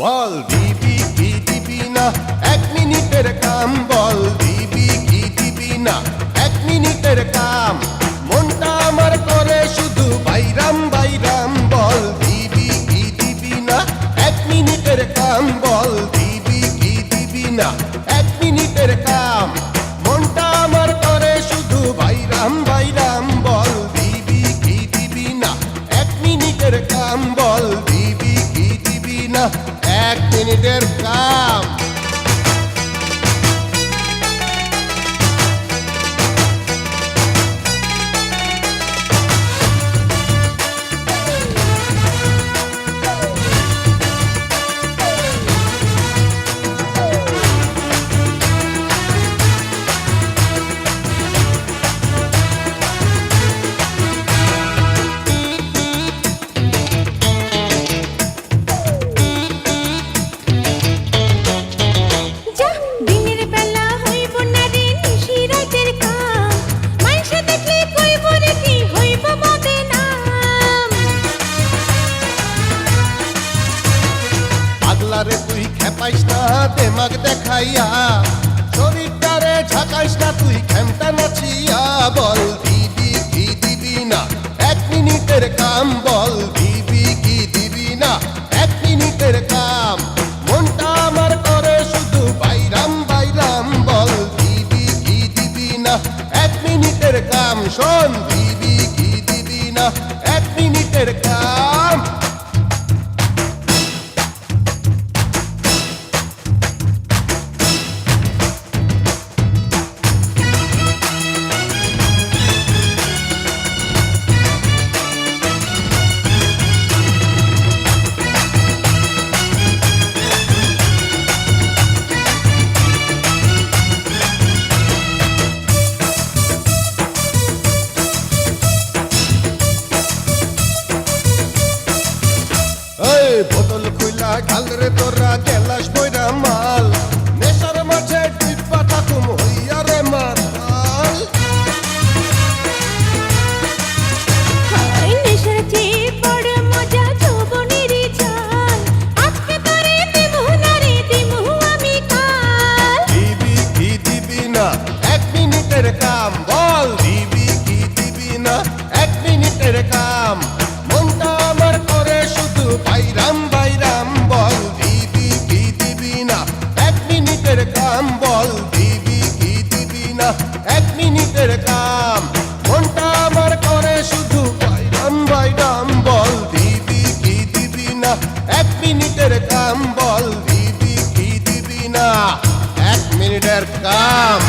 বল, দিবি কি দিবি না? এক মিনিটের কাম বল, দিবি কি দিবি না? এক মিনিটের কাম, মনটা আমার করে শুধু বাইরাম বাইরাম বল, দিবি কি দিবি না? এক মিনিটের কাম বল, দিবি কি দিবি না? এক মিনিটের কাম, মনটা আমার করে শুধু বাইরাম বাইরাম বল, দিবি কি দিবি না? এক মিনিটের কাম বল, দিবি কি দিবি না? এক মিনিটের কাম পাগলারে তুই খেপাইস না, দেমাগ দেখাইয়া। শরীরটারে ঝাঁকাইস না, তুই খেমটা নাচিয়া বল, দিবি কি দিবি না? এক মিনিটের কাম বল, দিবি কি দিবি না? এক মিনিটের কাম, মনটা আমার করে শুধু বাইরাম বাইরাম বল, দিবি কি দিবি না? এক মিনিটের কাম, শোন, দিবি কি দিবি না? এক মিনিটের কাম। খুইলা ঢাল রে তোরা গেলাস বইরা মাল। নেশার মাঝে টিপা থাকুম হইয়া রে মাতাল। নেশার চেয়ে বড় মজা যৌবনের চাল আজকে তোরে দেবো না রে দেবো আমি কাল। দিবি কি দিবি না এক মিনিটের কাম বল। দিবি কি দিবি না এক মিনিটের কাম நிடர்காம்